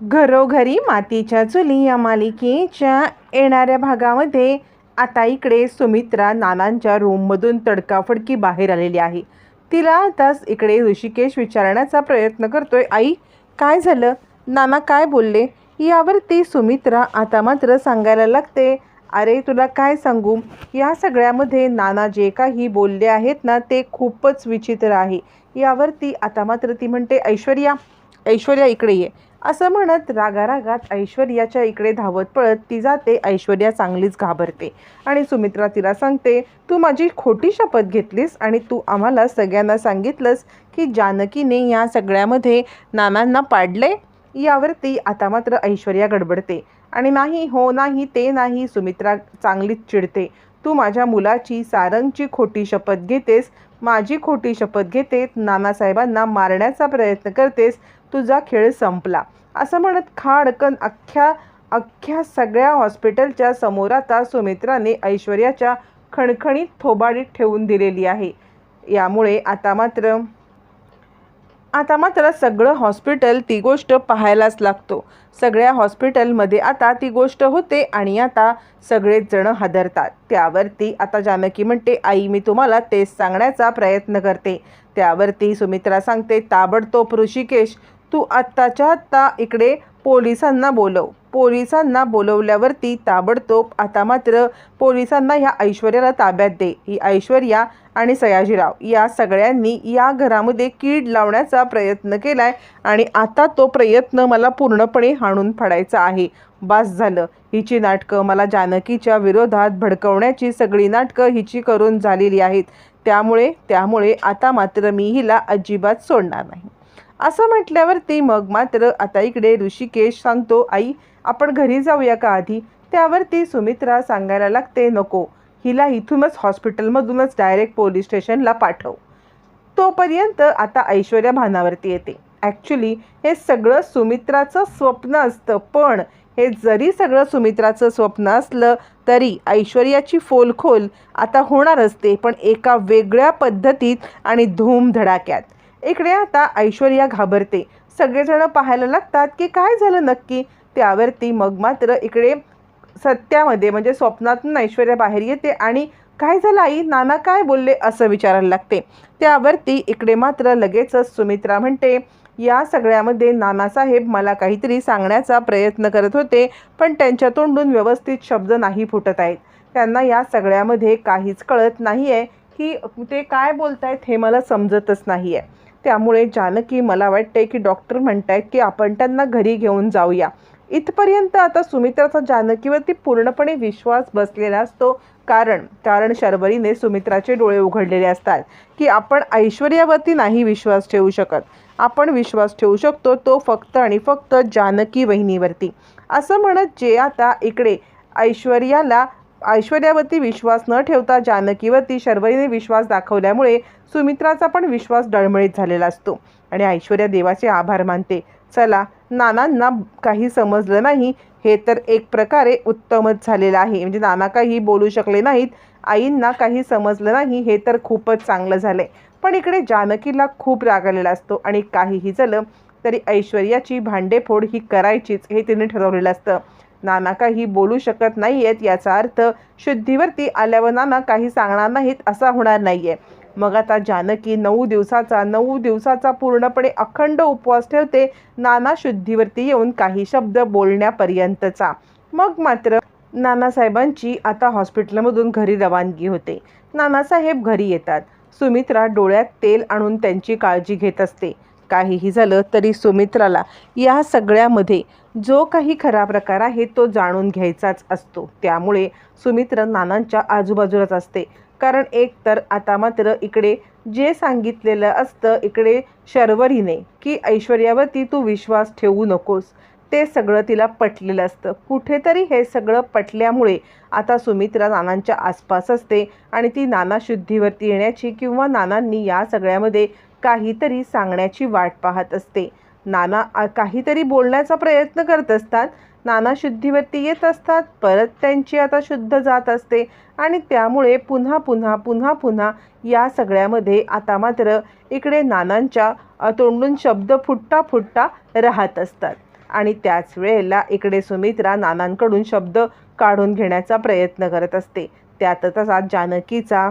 घरोघरी मातीच्या चुली या मालिकेच्या येणाऱ्या भागामध्ये आता इकडे सुमित्रा नानांच्या रूममधून तडकाफडकी बाहेर आलेली आहे. तिला आताच इकडे ऋषिकेश विचारण्याचा प्रयत्न करतोय. आई काय झालं? नाना काय बोलले? यावर ती सुमित्रा आता मात्र सांगायला लागते. अरे तुला काय सांगू? या सगळ्यामध्ये नाना जे काही बोलले आहेत ना ते खूपच विचित्र आहे. यावरती आता मात्र ती म्हणते ऐश्वर्या ऐश्वर्या इकडे ये. असं म्हणत रागारागात ऐश्वर्याच्या इकडे धावत पळत ती जाते ऐश्वर्या चांगलीच घाबरते. आणि सुमित्रा तिला सांगते तू माझी खोटी शपथ घेतलीस आणि तू आम्हाला सगळ्यांना सांगितलंस की जानकीने या सगळ्यामध्ये नानांना पाडले यावरती आता मात्र ऐश्वर्या गडबडते. आणि नाही हो नाही ते नाही सुमित्रा चांगलीच चिडते. तू माझ्या मुलाची सारंगची खोटी शपथ घेतेस माझी खोटी शपथ घेते नानासाहेबांना मारण्याचा प्रयत्न करतेस तुझा खेळ संपला. असं म्हणत खाडकन अख्ख्या अख्ख्या सगळ्या हॉस्पिटलच्या समोर आता सुमित्राने ऐश्वर्याच्या खणखणीत थोबाडीत ठेवून दिलेली आहे. यामुळे आता मात्र आता मात्र सगळं हॉस्पिटल ती गोष्ट पाहायलाच लागतो. सगळ्या हॉस्पिटलमध्ये आता ती गोष्ट होते आणि आता सगळेच जण हादरतात. त्यावरती आता जानकी म्हणते आई मी तुम्हाला तेच सांगण्याचा प्रयत्न करते. त्यावरती सुमित्रा सांगते ताबडतोब ऋषिकेश तू आत्ताच्या आत्ता इकडे पोलिसांना बोलव. पोलिसांना बोलवल्यावरती ताबडतोब आता मात्र पोलिसांना ह्या ऐश्वर्याला ताब्यात दे. ही ऐश्वर्या आणि सयाजीराव या सगळ्यांनी या घरामध्ये कीड लावण्याचा प्रयत्न केलाय आणि आता तो प्रयत्न मला पूर्णपणे हाणून फाडायचा आहे. बास झालं. हिची नाटकं मला जानकीच्या विरोधात भडकवण्याची सगळी नाटकं हिची करून झालेली आहेत. त्यामुळे त्यामुळे आता मात्र मी हिला अजिबात सोडणार नाही. असं म्हटल्यावरती मग मात्र आता इकडे ऋषिकेश सांगतो आई आपण घरी जाऊया का आधी? त्यावरती सुमित्रा सांगायला लागते नको. हिला इथूनच हॉस्पिटलमधूनच डायरेक्ट पोलीस स्टेशनला पाठव. तोपर्यंत आता ऐश्वर्या भानावरती येते. ॲक्च्युली हे सगळं सुमित्राचं स्वप्न असतं पण हे जरी सगळं सुमित्राचं स्वप्न असलं तरी ऐश्वर्याची फोलखोल आता होणार असते पण एका वेगळ्या पद्धतीत आणि धूमधडाक्यात. इकडे आता ऐश्वर्या घाबरते. सगळेजण पाहायला लागतात की काय झालं नक्की? त्यावरती मग मात्र इकडे सत्यामध्ये म्हणजे स्वप्नातून ऐश्वर्या बाहेर येते आणि काय झालं आई? नाना काय बोलले? असं विचारायला लागते. त्यावरती इकडे मात्र लगेचच सुमित्रा म्हणते या सगळ्यामध्ये नानासाहेब मला काहीतरी सांगण्याचा प्रयत्न करत होते पण त्यांच्या तोंडून व्यवस्थित शब्द नाही फुटत आहेत. त्यांना या सगळ्यामध्ये काहीच कळत नाही आहे की ते काय बोलत आहेत हे मला समजतच नाही आहे त्यामुळे जानकी मला वाटते की डॉक्टर म्हणतायत की आपण त्यांना घरी घेऊन जाऊया. इथपर्यंत आता सुमित्राचा जानकीवरती पूर्णपणे विश्वास बसलेला असतो. कारण कारण शर्वरीने सुमित्राचे डोळे उघडलेले असतात की आपण ऐश्वर्यावरती नाही विश्वास ठेवू शकत. आपण विश्वास ठेवू शकतो तो फक्त आणि फक्त जानकी वहिनीवरती. असं म्हणत जे आता इकडे ऐश्वर्याला ऐश्वर्यावरती विश्वास न ठेवता जानकीवरती शर्वरीने विश्वास दाखवल्यामुळे सुमित्राचा पण विश्वास डळमळीत झालेला असतो. आणि ऐश्वर्या देवाचे आभार मानते. चला नानांना काही समजलं नाही. हे तर एक प्रकारे उत्तमच झालेलं आहे. म्हणजे नाना काही बोलू शकले नाहीत. आईंना काही समजलं नाही. हे तर खूपच चांगलं झालं आहे पण इकडे जानकीला खूप राग आलेला असतो आणि काहीही झालं तरी ऐश्वर्याची भांडेफोड ही करायचीच हे तिने ठरवलेलं असतं. नाना काही बोलू शकत नाही आहेत याचा अर्थ शुद्धीवरती आल्यावर नाना काही सांगणार नाहीत असा होणार नाही आहे मग आता जानकी नऊ दिवसाचा नऊ दिवसाचा पूर्णपणे अखंड उपवास ठेवते नाना शुद्धीवरती येऊन काही शब्द बोलण्यापर्यंतचा. मग मात्र नानासाहेबांची आता हॉस्पिटलमधून घरी रवानगी होते. नानासाहेब घरी येतात. सुमित्रा डोळ्यात तेल आणून त्यांची काळजी घेत असते. काहीही झालं तरी सुमित्राला या सगळ्यामध्ये जो काही खरा प्रकार आहे तो जाणून घ्यायचाच असतो. त्यामुळे सुमित्र नानांच्या आजूबाजूलाच असते. कारण एक तर आता मात्र इकडे जे सांगितलेलं असतं इकडे शर्वरीने की ऐश्वर्यावरती तू विश्वास ठेवू नकोस. ते सगळं तिला पटलेलं असतं. कुठेतरी हे सगळं पटल्यामुळे आता सुमित्रा नानांच्या आसपास असते आणि ती नाना शुद्धीवरती येण्याची किंवा नानांनी या सगळ्यामध्ये काहीतरी सांगण्याची वाट पाहत असते. नाना काहीतरी बोलण्याचा प्रयत्न करत असतात. नाना शुद्धीवरती येत असतात. परत त्यांची आता शुद्ध जात असते. आणि त्यामुळे पुन्हा पुन्हा पुन्हा पुन्हा या सगळ्यामध्ये आता मात्र इकडे नानांच्या तोंडून शब्द फुटता फुटता राहत असतात. आणि त्याच वेळेला इकडे सुमित्रा नानांकडून शब्द काढून घेण्याचा प्रयत्न करत असते. त्यातच असा जानकीचा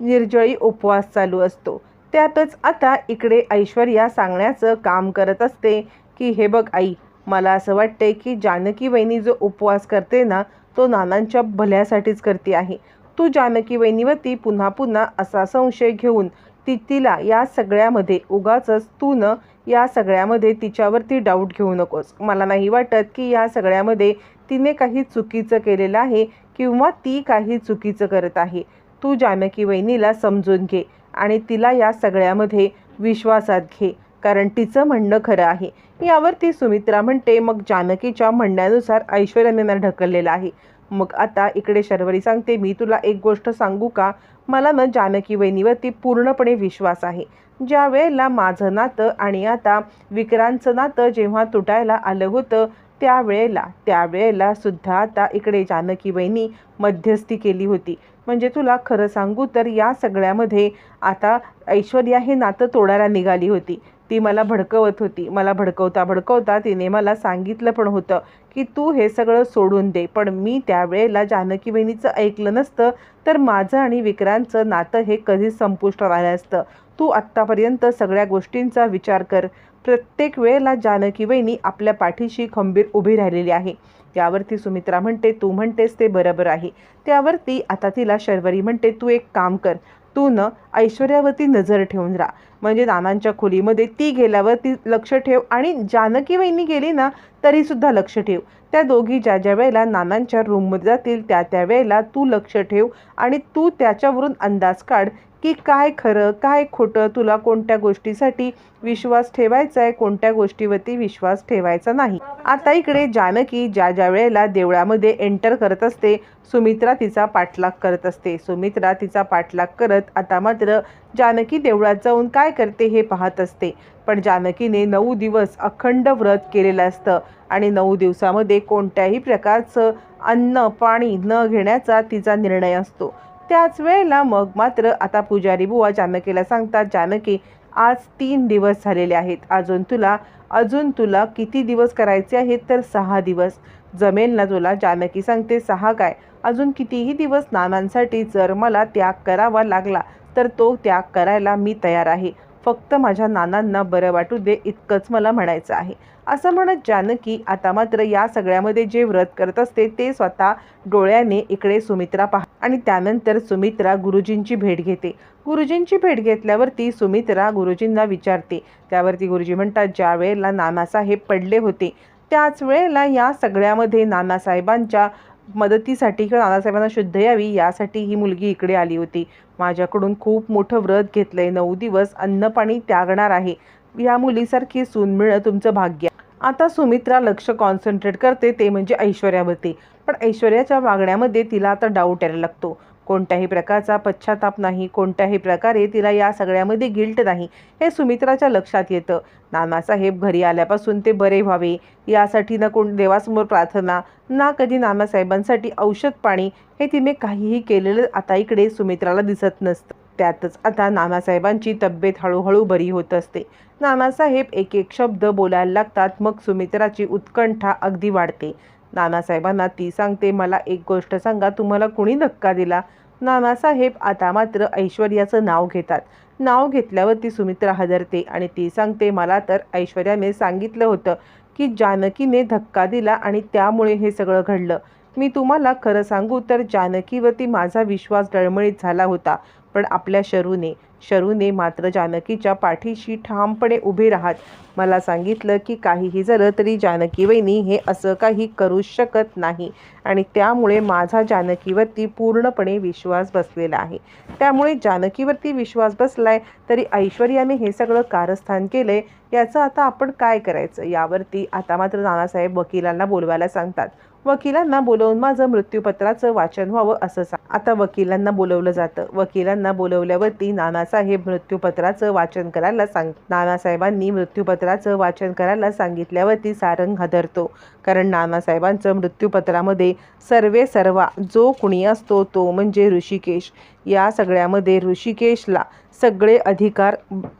निर्जळी उपवास चालू असतो. त्यातच आता इकडे ऐश्वर्या सांगण्याचं काम करत असते की हे बघ आई मला असं वाटतंय की जानकी वहिनी जो उपवास करते ना तो नानांच्या भल्यासाठीच करते आहे. तू जानकी वहिनीवरती पुन्हा पुन्हा असा संशय घेऊन ती तिला या सगळ्यामध्ये उगाच तू न या सगळ्यामध्ये तिच्यावरती डाऊट घेऊ नकोस. मला नाही वाटत की या सगळ्यामध्ये तिने काही चुकीचं केलेलं आहे किंवा ती काही चुकीचं करत आहे. तू जानकी वहिनीला समजून घे. आणि तिला या सगळ्यामध्ये विश्वासात घे. कारण तिचं म्हणणं खरं आहे. यावरती सुमित्रा म्हणते मग जानकीच्या म्हणण्यानुसार ऐश्वर्याने ढकललेलं आहे. मग आता इकडे शर्वरी सांगते मी तुला एक गोष्ट सांगू का? मला ना जानकी वहिनीवरती पूर्णपणे विश्वास आहे. ज्या वेळेला माझं नातं आणि आता विक्रांतचं नातं जेव्हा तुटायला आलं होतं त्यावेळेला त्यावेळेला सुद्धा आता इकडे जानकी वहिनी मध्यस्थी केली होती. म्हणजे तुला खरं सांगू तर या सगळ्यामध्ये आता ऐश्वर्या हे नातं तोडायला निघाली होती. ती मला भडकवत होती. मला भडकवता भडकवता तिने मला सांगितलं पण होतं की तू हे सगळं सोडून दे. पण मी त्यावेळेला जानकी बहिणीचं ऐकलं नसतं तर माझं आणि विक्रांतचं नातं हे कधीच संपुष्टात आलं असतं तू आत्तापर्यंत सगळ्या गोष्टींचा विचार कर. प्रत्येक वेळेला जानकी बहिणी आपल्या पाठीशी खंबीर उभी राहिलेली आहे. त्यावरती सुमित्रा म्हणते तू म्हणतेस ते बरोबर आहे. त्यावरती आता तिला शर्वरी म्हणते तू एक काम कर तू न ऐश्वर्यावरती नजर ठेवून राहा. म्हणजे नानांच्या खोलीमध्ये ती गेल्यावर ती लक्ष ठेव आणि जानकी वहिनी गेली ना तरीसुद्धा लक्ष ठेव. त्या दोघी ज्या ज्या वेळेला नानांच्या रूममध्ये जातील त्या त्या वेळेला तू लक्ष ठेव आणि तू त्याच्यावरून अंदाज काढ की काय खरं काय खोटं तुला कोणत्या गोष्टीसाठी विश्वास ठेवायचा आहे कोणत्या गोष्टीवरती विश्वास ठेवायचा नाही. आता इकडे जानकी ज्या ज्या वेळेला देवळामध्ये एंटर करत असते सुमित्रा तिचा पाठलाग करत असते. सुमित्रा तिचा पाठलाग करत आता मात्र जानकी देवळात जाऊन काय करते हे पाहत असते. पण जानकीने नऊ दिवस अखंड व्रत केलेलं असतं आणि नऊ दिवसामध्ये कोणत्याही प्रकारचं अन्न पाणी न घेण्याचा तिचा निर्णय असतो. त्याच वेळेला मग मात्र आता पुजारी बुवा जानकीला सांगतात जानकी आज तीन दिवस झालेले आहेत. अजून तुला अजून तुला किती दिवस करायचे आहेत तर सहा दिवस. जमेल ना तुला जानकी सांगते सहा काय? अजून कितीही दिवस नानांसाठी जर मला त्याग करावा लागला तर तो त्याग करायला मी तयार आहे. फक्त माझ्या नानांना बरं वाटू दे इतकंच मला म्हणायचं आहे. असं म्हणत जानकी आता मात्र या सगळ्यामध्ये जे व्रत करत असते ते स्वतः डोळ्याने इकडे सुमित्रा पाह आणि त्यानंतर सुमित्रा गुरुजींची भेट घेते. गुरुजींची भेट घेतल्यावरती सुमित्रा गुरुजींना विचारते. त्यावरती गुरुजी म्हणतात ज्या वेळेला नानासाहेब पडले होते त्याच वेळेला या सगळ्यामध्ये नानासाहेबांच्या मदतीसाठी किंवा नानासाहेबांना शुद्ध यावी यासाठी ही मुलगी इकडे आली होती. माझ्याकडून खूप मोठं व्रत घेतलं आहे नऊ दिवस अन्नपाणी त्यागणार आहे. या मुलीसारखी सून मिळणं तुमचं भाग्य. आता सुमित्रा लक्ष कॉन्सन्ट्रेट करते ते म्हणजे ऐश्वर्यावरती. पण ऐश्वर्याच्या वागण्यामध्ये तिला आता डाऊट यायला लागतो. कोणत्याही प्रकारचा पश्चाताप नाही कोणत्याही प्रकारे तिला या सगळ्यामध्ये गिल्ट नाही हे सुमित्राच्या लक्षात येतं. नानासाहेब घरी आल्यापासून ते बरे व्हावे यासाठी ना कोण देवासमोर प्रार्थना ना कधी नानासाहेबांसाठी औषध पाणी हे तिने काहीही केलेलं आता इकडे सुमित्राला दिसत नसतं. त्यातच आता नानासाहेबांची तब्येत हळूहळू बरी होत असते. नानासाहेब एक एक शब्द बोलायला लागतात मग सुमित्राची उत्कंठा अगदी वाढते. नानासाहेबांना ती सांगते मला एक गोष्ट सांगा तुम्हाला कुणी धक्का दिला? नानासाहेब आता मात्र ऐश्वर्याचं नाव घेतात. नाव घेतल्यावर ती सुमित्रा हजरते आणि ती सांगते मला तर ऐश्वर्याने सांगितलं होतं की जानकीने धक्का दिला आणि त्यामुळे हे सगळं घडलं. मी तुम्हाला खरं सांगू तर जानकीवरती माझा विश्वास डळमळीत झाला होता. पण आपल्या शरूने शरूने मात्र जानकीच्या पाठीशी ठामपणे उभे राहत. मला सांगितलं की काहीही झालं तरी जानकी वहिनी हे असं काही करू शकत नाही आणि त्यामुळे माझा जानकीवरती पूर्णपणे विश्वास बसलेला आहे. त्यामुळे जानकीवरती विश्वास बसलाय तरी ऐश्वर्याने हे सगळं कारस्थान केलंय. याचं आता आपण काय करायचं? यावरती आता मात्र नानासाहेब वकिलांना बोलवायला सांगतात. वकिलांना बोलवून माझं मृत्यूपत्राचं वाचन व्हावं असं सांग आता वकिलांना बोलवलं जातं. वकिलांना बोलवल्यावरती नानासाहेब मृत्यूपत्राचं वाचन करायला सांग नानासाहेबांनी मृत्यूपत्राचं वाचन करायला सांगितल्यावरती सारंग हादरतो. कारण नानासाहेबांचं मृत्यूपत्रामध्ये सर्वे सर्वा जो कुणी असतो तो म्हणजे ऋषिकेश. या सगळ्यामध्ये ऋषिकेशला सगळे अधिकार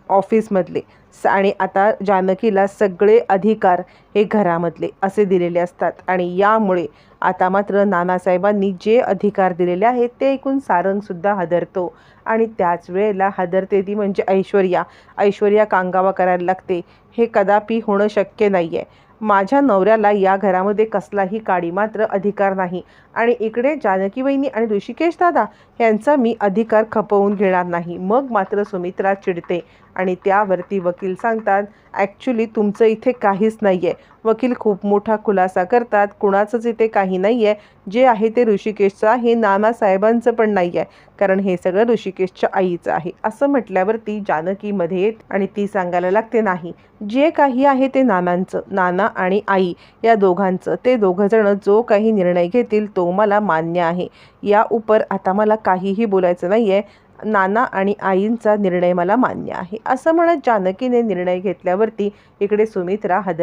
ऑफिसमधले. स- आणि आता जानकीला सगळे अधिकार हे घरामधले असे दिलेले असतात. आणि यामुळे आता मात्र नानासाहेबांनी जे अधिकार दिलेले आहेत ते ऐकून सारंगसुद्धा हादरतो. आणि त्याच वेळेला हादरते ती म्हणजे ऐश्वर्या. ऐश्वर्या कांगावा करायला लागते. हे कदापि होणं शक्य नाही आहे माझ्या नवऱ्याला या घरामध्ये कसलाही काडी मात्र अधिकार नाही. आणि इकडे जानकी वहिनी आणि ऋषिकेश दादा यांचा मी अधिकार खपवून घेणार नाही. मग मात्र सुमित्रा चिडते. आणि त्यावरती वकील सांगतात ॲक्च्युली तुमचं इथे काहीच नाही आहे वकील खूप मोठा खुलासा करतात. कुणाचंच इथे काही नाही आहे जे आहे ते ऋषिकेशचं आहे. नानासाहेबांचं पण नाही आहे कारण हे सगळं ऋषिकेशच्या आईचं आहे. असं म्हटल्यावरती जानकीमध्ये येत आणि ती सांगायला लागते नाही. जे काही आहे ते नानांचं. नाना आणि आई. या दोघांचं. ते दोघंजणं जो काही निर्णय घेतील तो मला मान्य आहे. या उपर आता मला काहीही बोलायचं नाही आहे नाना आणि आईंचा निर्णय मला मान्य आहे. असं म्हणत जानकीने निर्णय घेतल्यावरती इकडे सुमित्रा हद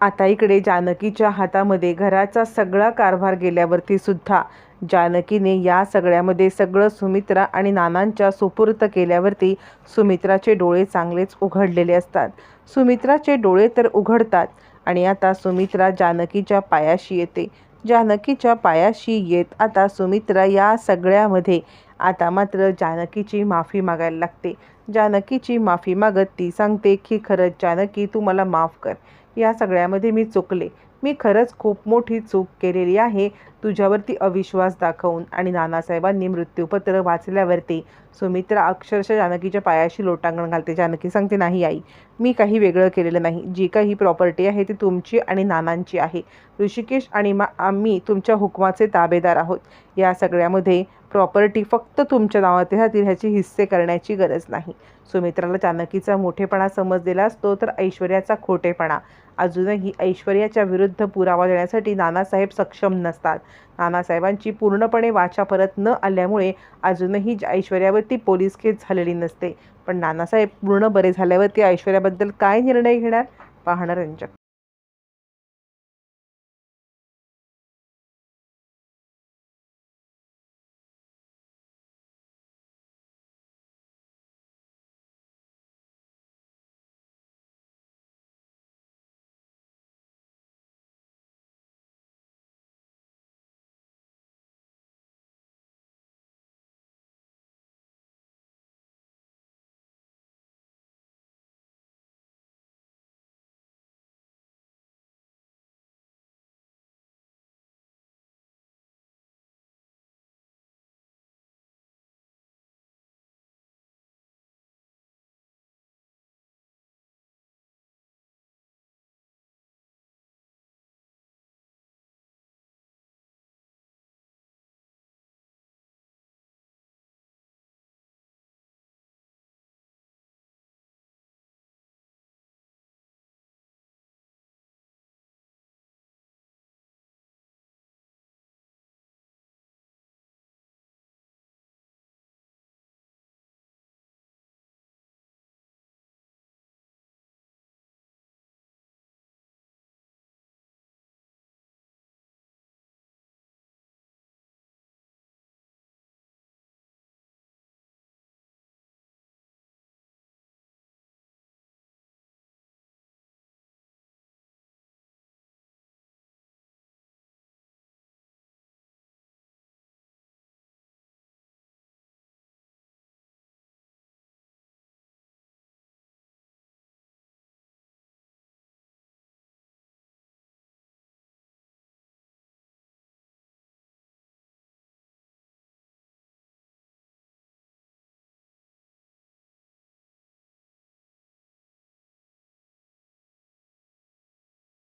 आता इकडे जानकीच्या हातामध्ये घराचा सगळा कारभार गेल्यावरती सुद्धा जानकीने या सगळ्यामध्ये सगळं सुमित्रा आणि नानांच्या सुपूर्त केल्यावरती सुमित्राचे डोळे चांगलेच उघडलेले असतात. सुमित्राचे डोळे तर उघडतात आणि आता सुमित्रा जानकीच्या पायाशी येते. जानकीच्या पायाशी येत आता सुमित्रा या सगळ्यामध्ये आता मात्र जानकीची माफी मागायला लागते. जानकीची माफी मागत ती सांगते की खरंच जानकी तू मला माफ कर. या सगळ्यामध्ये मी चुकले. मी खरंच खूप मोठी चूक केलेली आहे. तुझ्यावरती अविश्वास दाखवून आणि नानासाहेबांनी मृत्यूपत्र वाचल्यावरती सुमित्रा अक्षरशः जानकीच्या पायाशी लोटांगण घालते. जानकी सांगते नाही आई. मी काही वेगळं केलेलं नाही. जी काही प्रॉपर्टी आहे ती तुमची आणि नानांची आहे. ऋषिकेश आणि मा आम्ही तुमच्या हुकमाचे ताबेदार आहोत. या सगळ्यामध्ये प्रॉपर्टी फक्त तुमच्या नावात राहतील ह्याची हिस्से करण्याची गरज नाही. सुमित्राला जानकीचा मोठेपणा समजलेला असतो तर ऐश्वर्याचा खोटेपणा. अजूनही ऐश्वर्याच्या विरुद्ध पुरावा देण्यासाठी नानासाहेब सक्षम नसतात. नानासाहेबांची पूर्णपणे वाचा परत न आल्यामुळे अजूनही ऐश्वर्यावरती पोलीस केस झालेली नसते. पण नानासाहेब पूर्ण बरे झाल्यावरती ऐश्वर्याबद्दल काय निर्णय घेणार? पाहणं रंजक.